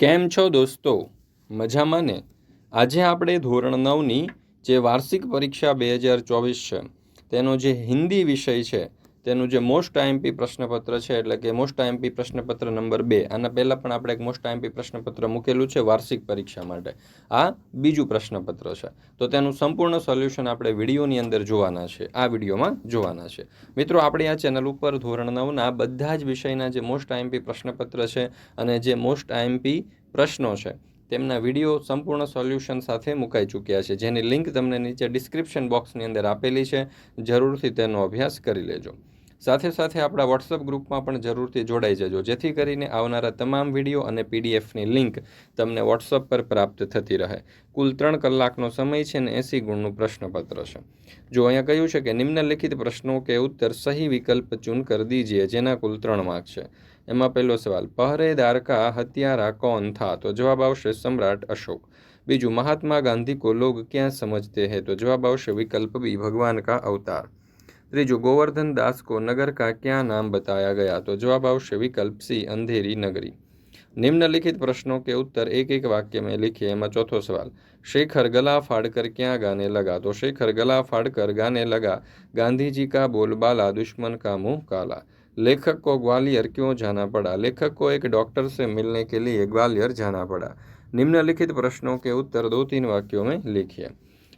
કેમ છો દોસ્તો? મજામાં ને? આજે આપણે ધોરણ નવની જે વાર્ષિક પરીક્ષા બે હજાર ચોવીસ છે, તેનો જે હિન્દી વિષય છે તેનું જે મોસ્ટ આઈએમપી પ્રશ્નપત્ર છે, એટલે કે મોસ્ટ આઈએમપી પ્રશ્નપત્ર નંબર બે, આના પહેલાં પણ આપણે એક મોસ્ટ આઈએમપી પ્રશ્નપત્ર મૂકેલું છે વાર્ષિક પરીક્ષા માટે. આ બીજું પ્રશ્નપત્ર છે. તો તેનું સંપૂર્ણ સોલ્યુશન આપણે વિડીયોની અંદર જોવાના છે. આ વિડીયોમાં જોવાના છે. મિત્રો, આપણે આ ચેનલ ઉપર ધોરણ નવના બધા જ વિષયના જે મોસ્ટ આઈએમપી પ્રશ્નપત્ર છે અને જે મોસ્ટ આઈએમપી પ્રશ્નો છે, તેમના વીડિયો સંપૂર્ણ સોલ્યુશન સાથે મુકાઈ ચૂક્યા છે. જેની લિંક તમને નીચે ડિસ્ક્રિપ્શન બોક્સની અંદર આપેલી છે. જરૂરથી તેનો અભ્યાસ કરી લેજો. સાથે સાથે આપણા વોટ્સઅપ ગ્રુપમાં પણ જરૂરથી જોડાઈ જજો. જેથી કરીને આવનારા તમામ વીડિયો અને પીડીએફની લિંક તમને વોટ્સઅપ પર પ્રાપ્ત થતી રહે. કુલ ત્રણ કલાકનો સમય છે અને એંસી ગુણનું પ્રશ્નપત્ર છે. જો અહીંયા કહ્યું છે કે નિમ્નલિખિત પ્રશ્નો કે ઉત્તર સહી વિકલ્પ ચૂન કરી દીજીએ, જેના કુલ ત્રણ માર્ક છે. એમાં પહેલો સવાલ પહેરેદાર કા હત્યારા કોણ થા? તો જવાબ આવશે સમ્રાટ અશોક. બીજું, મહાત્મા ગાંધી કો લોગ ક્યાં સમજતે હે? તો જવાબ આવશે વિકલ્પ બી, ભગવાન કા અવતાર. ત્રીજું दास को नगर का क्या नाम बताया गया? तो जवाब આવશે વિકલ્પ સી અંધેરી નગરી निम्नलिखित प्रश्नों के उत्तर एक एक वाक्य में लिखिए એમાં ચોથો સવાલ शेखर गला फाड़कर क्या गाने लगा? तो शेखर गला फाड़कर गाने लगा गांधी जी का बोलबाला दुश्मन का मुँह काला। लेखक को ग्वालियर क्यों जाना पड़ा? लेखक को एक डॉक्टर से मिलने के लिए ग्वालियर जाना पड़ा। निम्नलिखित प्रश्नों के उत्तर दो तीन वाक्यों में लिखिए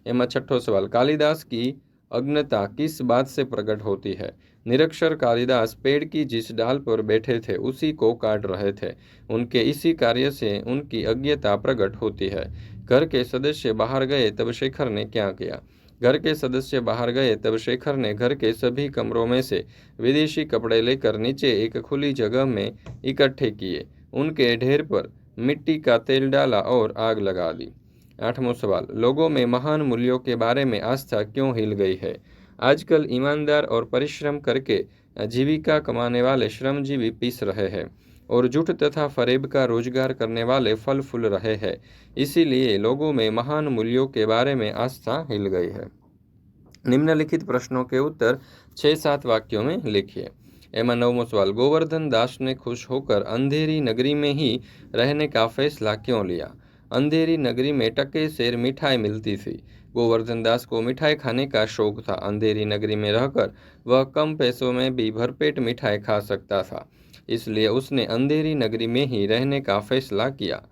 एम छठो सवाल કાલિદાસ की अग्नता किस बात से प्रकट होती है? निरक्षर कालिदास पेड़ की जिस डाल पर बैठे थे, उसी को काट रहे थे। उनके इसी कार्य से उनकी अज्ञता प्रकट होती है। घर के सदस्य बाहर गए, तब शेखर ने क्या किया? घर के सदस्य बाहर गए, तब शेखर ने घर के सभी कमरों में से विदेशी कपड़े लेकर नीचे एक खुली जगह में इकट्ठे किए। उनके ढेर पर मिट्टी का तेल डाला और आग लगा दी। आठवां सवाल, लोगों में महान मूल्यों के बारे में आस्था क्यों हिल गई है? आजकल ईमानदार और परिश्रम करके जीविका कमाने वाले श्रमजीवी पीस रहे हैं और जुट तथा फरेब का रोज़गार करने वाले फल फूल रहे हैं। इसीलिए लोगों में महान मूल्यों के बारे में आस्था हिल गई है। निम्नलिखित प्रश्नों के उत्तर छः सात वाक्यों में लिखिए। एमा नवमो सवाल, गोवर्धन दास ने खुश होकर अंधेरी नगरी में ही रहने का फैसला क्यों लिया? अंधेरी नगरी में टके शेर मिठाई मिलती थी। गोवर्धन दास को मिठाई खाने का शौक था। अंधेरी नगरी में रहकर वह कम पैसों में भी भरपेट मिठाई खा सकता था। इसलिए उसने अंधेरी नगरी में ही रहने का फैसला किया।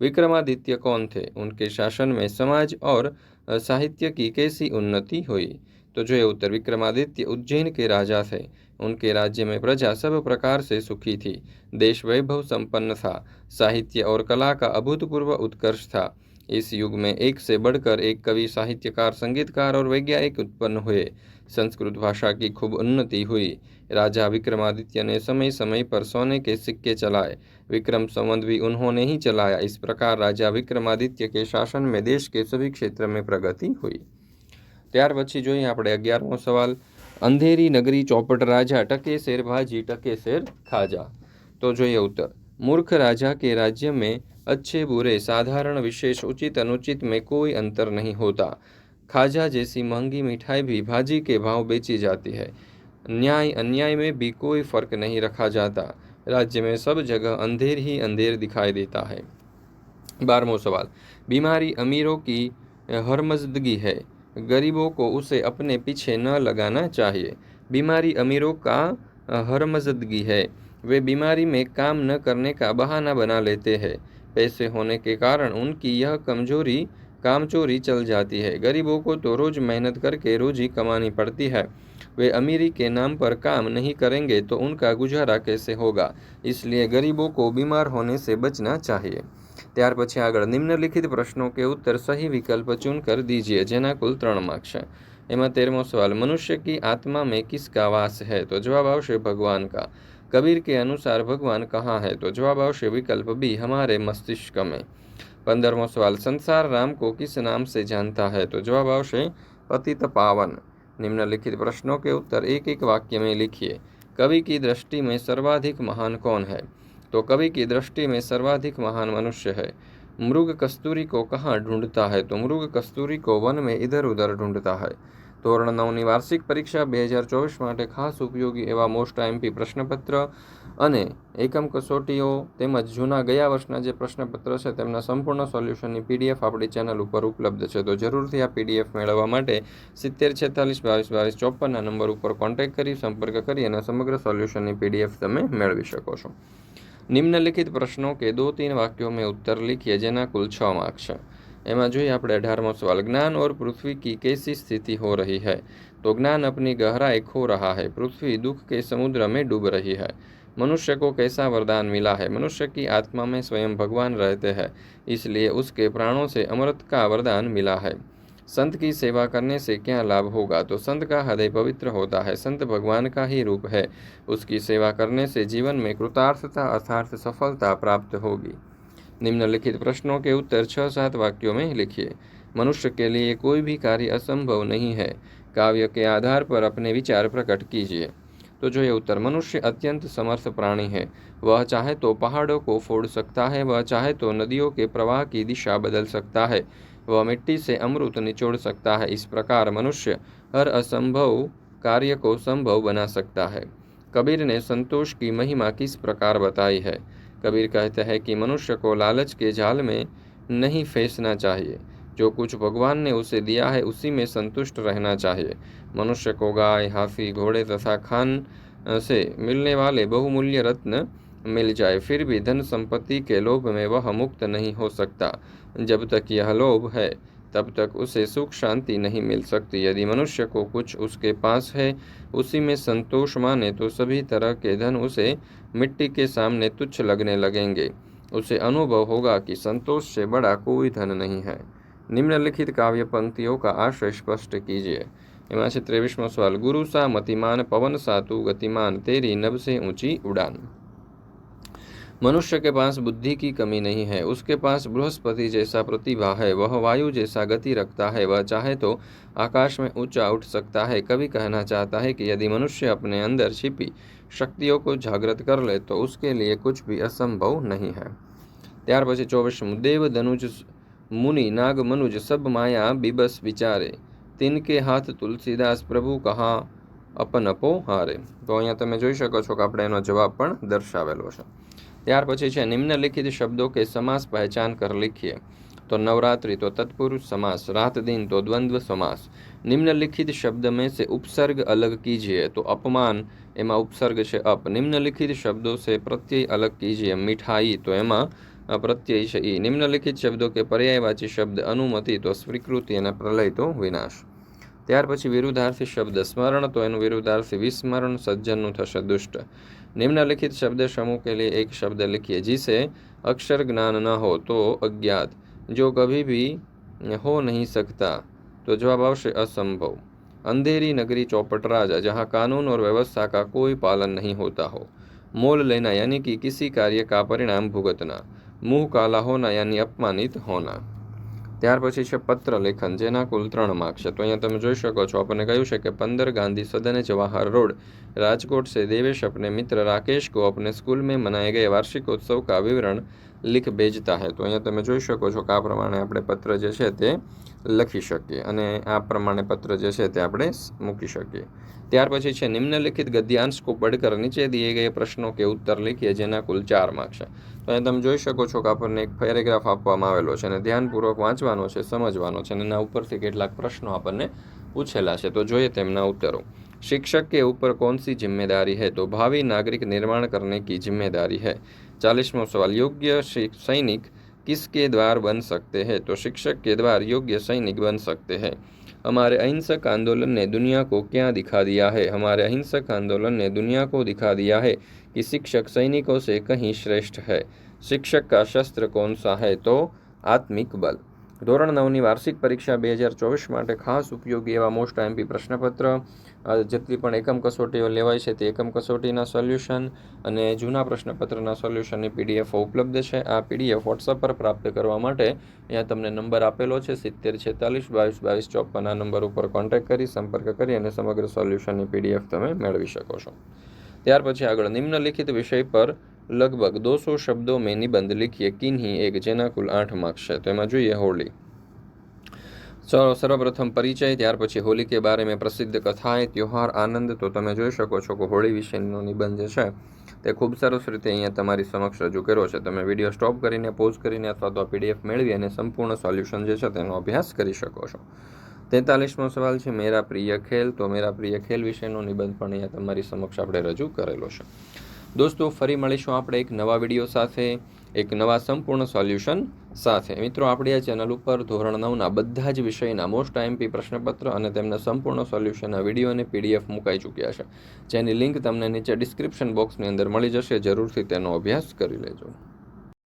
विक्रमादित्य कौन थे? उनके शासन में समाज और साहित्य की कैसी उन्नति हुई? तो जो उत्तर, विक्रमादित्य उज्जैन के राजा थे। उनके राज्य में प्रजा सब प्रकार से सुखी थी देश वैभव संपन्न था साहित्य और कला का अभूतपूर्व उत्कर्ष था इस युग में एक से बढ़कर एक कवि साहित्यकार संगीतकार और वैज्ञानिक उत्पन्न हुए संस्कृत भाषा की खूब उन्नति हुई राजा विक्रमादित्य ने समय समय पर सोने के सिक्के चलाए विक्रम संवंत भी उन्होंने ही चलाया इस प्रकार राजा विक्रमादित्य के शासन में देश के सभी क्षेत्र में प्रगति हुई ત્યાર પછી જોઈએ આપણે અગિયારમો સવાલ અંધેરી નગરી ચોપટ રાજા ટકે શેર ભાજી ટકે શેર ખાજા તો જોઈએ उत्तर मूर्ख राजा के राज्य में अच्छे बुरे साधारण विशेष उचित अनुचित में कोई अंतर नहीं होता खाजा जैसी महंगी मिठाई भी भाजी के भाव बेची जाती है न्याय अन्याय में भी कोई फर्क नहीं रखा जाता राज्य में सब जगह अंधेर ही अंधेर दिखाई देता है बारहमो सवाल बीमारी अमीरों की हरमजदगी है गरीबों को उसे अपने पीछे न लगाना चाहिए। बीमारी अमीरों का हरमजदगी है। वे बीमारी में काम न करने का बहाना बना लेते हैं। पैसे होने के कारण उनकी यह कमज़ोरी, कामचोरी चल जाती है। गरीबों को तो रोज मेहनत करके रोजी कमानी पड़ती है। वे अमीरी के नाम पर काम नहीं करेंगे तो उनका गुजारा कैसे होगा? इसलिए गरीबों को बीमार होने से बचना चाहिए। ત્યાર પછી આગળ નિમ્નલિખિત પ્રશ્નો કે उत्तर सही विकल्प चुन कर दीजिए જેના કુલ ત્રણ માર્ક્સ છે એમાં તેરમો સવાલ मनुष्य की आत्मा में किसका वास है तो जवाब आवश्य भगवान का कबीर के अनुसार भगवान कहाँ है तो जवाब आवश्य विकल्प बी हमारे मस्तिष्क में पंद्रहमो सवाल संसार राम को किस नाम से जानता है तो जवाब आवश्य पतित पावन निम्नलिखित प्रश्नों के उत्तर एक एक वाक्य में लिखिए कवि की दृष्टि में सर्वाधिक महान कौन है तो कवि की दृष्टि में सर्वाधिक महान मनुष्य है मृग कस्तूरी को कहाँ ढूंढता है तो मृग कस्तूरी को वन में इधर उधर ढूंढता है ધોરણ નવની વાર્ષિક પરીક્ષા બે હજાર ચોવીસ માટે ખાસ ઉપયોગી એવા મોસ્ટ આઈએમપી પ્રશ્નપત્ર અને એકમ કસોટીઓ તેમજ જૂના ગયા વર્ષના જે પ્રશ્નપત્ર છે તેમના સંપૂર્ણ સોલ્યુશનની પીડીએફ આપણી ચેનલ ઉપર ઉપલબ્ધ છે તો જરૂરથી આ પીડીએફ મેળવવા માટે સિત્તેર છેતાલીસ બાવીસ બાવીસ ચોપનના નંબર ઉપર કોન્ટેક્ટ કરી સંપર્ક કરી અને સમગ્ર સોલ્યુશનની પીડીએફ તમે મેળવી શકો છો નિમ્નલિખિત પ્રશ્નો કે દો तीन वाक्यों में उत्तर लिखिए જેના કુલ છ માર્ક છે એમાં જોઈએ આપણે અઢારમો સવાલ જ્ઞાન और पृथ्वी की कैसी स्थिति हो रही है तो ज्ञान अपनी गहराई खो रहा है पृथ्वी दुख के समुद्र में डूब रही है मनुष्य को कैसा वरदान मिला है मनुष्य की आत्मा में स्वयं भगवान रहते हैं इसलिए उसके प्राणों से अमृत का वरदान मिला है संत की सेवा करने से क्या लाभ होगा? तो संत का हृदय पवित्र होता है, संत भगवान का ही रूप है। उसकी सेवा करने से जीवन में कृतार्थता अर्थार्थ सफलता प्राप्त होगी। निम्नलिखित प्रश्नों के उत्तर छह सात वाक्यों में लिखिए। मनुष्य के लिए कोई भी कार्य असंभव नहीं है। काव्य के आधार पर अपने विचार प्रकट कीजिए। तो जो ये उत्तर, मनुष्य अत्यंत समर्थ प्राणी है। वह चाहे तो पहाड़ों को फोड़ सकता है, वह चाहे तो नदियों के प्रवाह की दिशा बदल सकता है। वह मिट्टी से अमृत निचोड़ सकता है। इस प्रकार मनुष्य हर असंभव कार्य को संभव बना सकता है। कबीर ने संतोष की महिमा किस प्रकार बताई है? कबीर कहते हैं कि मनुष्य को लालच के जाल में नहीं फंसना चाहिए। जो कुछ भगवान ने उसे दिया है, उसी में संतुष्ट रहना चाहिए। मनुष्य को गाय हाथी घोड़े तथा खान से मिलने वाले बहुमूल्य रत्न मिल जाए, फिर भी धन संपत्ति के लोभ में वह मुक्त नहीं हो सकता। जब तक यह लोभ है, तब तक उसे सुख शांति नहीं मिल सकती। यदि मनुष्य को कुछ उसके पास है, उसी में संतोष माने तो सभी तरह के धन उसे मिट्टी के सामने तुच्छ लगने लगेंगे। उसे अनुभव होगा कि संतोष से बड़ा कोई धन नहीं है। निम्नलिखित काव्य पंक्तियों का आशय स्पष्ट कीजिए। हिमाचल से सवाल, गुरु सा मतिमान, पवन सातु गतिमान, तेरी नब से ऊँची उड़ान। मनुष्य के पास बुद्धि की कमी नहीं है उसके पास बृहस्पति जैसा प्रतिभा है वह वायु जैसा गति रखता है वह चाहे तो आकाश में ऊंचा उठ सकता है कभी कहना चाहता है कि यदि मनुष्य अपने अंदर छिपी शक्तियों को जागृत कर ले तो उसके लिए कुछ भी असंभव नहीं है ત્યાર પછી ચોવીસમું દેવ ધનુજ મુનિ નાગ મનુજ સબ માયા બીબસ વિચારે तिनके હાથ તુલસીદાસ પ્રભુ કહા અપનપો હારે તો અહીંયા તમે જોઈ શકો છો કે આપણે એનો જવાબ પણ દર્શાવેલો છે ત્યાર પછી છે, નિમ્નલિખિત શબ્દો કે સમાસ પહેચાન કર લખીએ. તો નવરાત્રિ તો તત્પુરુષ સમાસ રાત દિન તો દ્વંદ્વ સમાસ. નિમ્નલિખિત શબ્દ મેં સે ઉપસર્ગ અલગ કીજીએ, તો અપમાન એમાં ઉપસર્ગ છે અપ. નિમ્નલિખિત શબ્દો સે પ્રત્યય અલગ કીજીએ, મીઠાઈ તો એમાં પ્રત્યય છે ઈ. નિમ્નલિખિત શબ્દો કે પર્યાયવાચી શબ્દ અનુમતિ તો સ્વીકૃતિ અને પ્રલય તો વિનાશ. ત્યાર પછી વિરુદ્ધાર્થી શબ્દ સ્મરણ તો એનું વિરુદ્ધાર્થી વિસ્મરણ સજ્જનનું થશે દુષ્ટ निम्नलिखित शब्द समूह के लिए एक शब्द लिखिए जिसे अक्षर ज्ञान न हो तो अज्ञात जो कभी भी हो नहीं सकता तो जवाब आवश्य असंभव अंधेरी नगरी चौपट राजा जहाँ कानून और व्यवस्था का कोई पालन नहीं होता हो मोल लेना यानी कि किसी कार्य का परिणाम भुगतना मुंह काला होना यानी अपमानित होना ત્યાર પછી છે પત્ર લેખન જેના કુલ ત્રણ માર્ક છે તો અહીંયા તમે જોઈ શકો છો આપણને કહ્યું છે કે पंद्रह गांधी सदन जवाहर रोड राजकोट से देवेश अपने मित्र राकेश को अपने स्कूल में मनाए गए वार्षिकोत्सव का विवरण લિખ ભેજતા હે તો અહીંયા તમે જોઈ શકો છો કે આ પ્રમાણે આપણે પત્ર જે છે તે લખી શકીએ અને આ પ્રમાણે પત્ર જે છે તે આપણે મૂકી શકીએ. ત્યાર પછી છે નિમ્નલિખિત ગદ્યાંશ કો પડકર નીચે દિએ ગયે પ્રશ્નો કે ઉત્તર લખીએ જેના કુલ ચાર માર્ક છે. તો અહીંયા તમે જોઈ શકો છો કે આપણને એક પેરેગ્રાફ આપવામાં આવેલો છે અને ધ્યાનપૂર્વક વાંચવાનો છે, સમજવાનો છે અને એના ઉપરથી કેટલાક પ્રશ્નો આપણને પૂછેલા છે. તો જોઈએ તેમના ઉત્તરો. શિક્ષક કે ઉપર કોણસી જિમ્મેદારી હૈ? તો ભાવિ નાગરિક નિર્માણ કરને કી જિમ્મેદારી હૈ? चालीसवा सवाल, योग्य सैनिक किसके द्वार बन सकते हैं? तो शिक्षक के द्वार योग्य सैनिक बन सकते हैं। हमारे अहिंसक आंदोलन ने दुनिया को क्या दिखा दिया है? हमारे अहिंसक आंदोलन ने दुनिया को दिखा दिया है कि शिक्षक सैनिकों से कहीं श्रेष्ठ है। शिक्षक का शस्त्र कौन सा है? तो आत्मिक बल। ધોરણ નવની વાર્ષિક પરીક્ષા બે હજાર ચોવીસ માટે ખાસ ઉપયોગી એવા મોસ્ટ આઈએમપી પ્રશ્નપત્ર. જેટલી પણ એકમ કસોટીઓ લેવાય છે તે એકમ કસોટીના સોલ્યુશન અને જૂના પ્રશ્નપત્રના સોલ્યુશનની પીડીએફ ઉપલબ્ધ છે. આ પીડીએફ વોટ્સઅપ પર પ્રાપ્ત કરવા માટે અહીંયા તમને નંબર આપેલો છે સિત્તેર છેતાલીસ બાવીસ બાવીસ ચોપન આ નંબર ઉપર કોન્ટેક્ટ કરી સંપર્ક કરી અને સમગ્ર સોલ્યુશનની પીડીએફ તમે મેળવી શકો છો. ત્યાર પછી આગળ નિમ્નલિખિત વિષય પર લગભગ દોસો શબ્દો મેં નિબંધ લિખીએ કિન્હી એક જેના કુલ આઠ માર્ક્સ છે. તેમાં જોઈએ હોળી. સર્વપ્રથમ પરિચય, ત્યાર પછી હોલી કે બારે મેં પ્રસિદ્ધ કથાએ ત્યોહાર, આનંદ. તો તમે જોઈ શકો છો કે હોળી વિશેનો નિબંધ છે. તે ખૂબ સરસ રીતે અહીંયા તમારી સમક્ષ રજૂ કર્યો છે. તમે વીડિયો સ્ટોપ કરીને, પોઝ કરીને અથવા તો પીડીએફ મેળવી અને સંપૂર્ણ સોલ્યુશન જે છે તેનો અભ્યાસ કરી શકો છો. તેતાલીસમો સવાલ છે, મેરા પ્રિય ખેલ? તો મેરા પ્રિય ખેલ વિશેનો નિબંધ પણ અહીંયા તમારી સમક્ષ આપણે રજૂ કરેલો છે. દોસ્તો, ફરી મળીશું આપણે એક નવા વીડિયો સાથે, એક નવા સંપૂર્ણ સોલ્યુશન સાથે. મિત્રો, આપણી આ ચેનલ ઉપર ધોરણ નવના બધા જ વિષયના મોસ્ટ આઈએમપી પ્રશ્નપત્ર અને તેમના સંપૂર્ણ સોલ્યુશનના વીડિયો અને પીડીએફ મુકાઈ ચૂક્યા છે. જેની લિંક તમને નીચે ડિસ્ક્રિપ્શન બોક્સની અંદર મળી જશે. જરૂરથી તેનો અભ્યાસ કરી લેજો.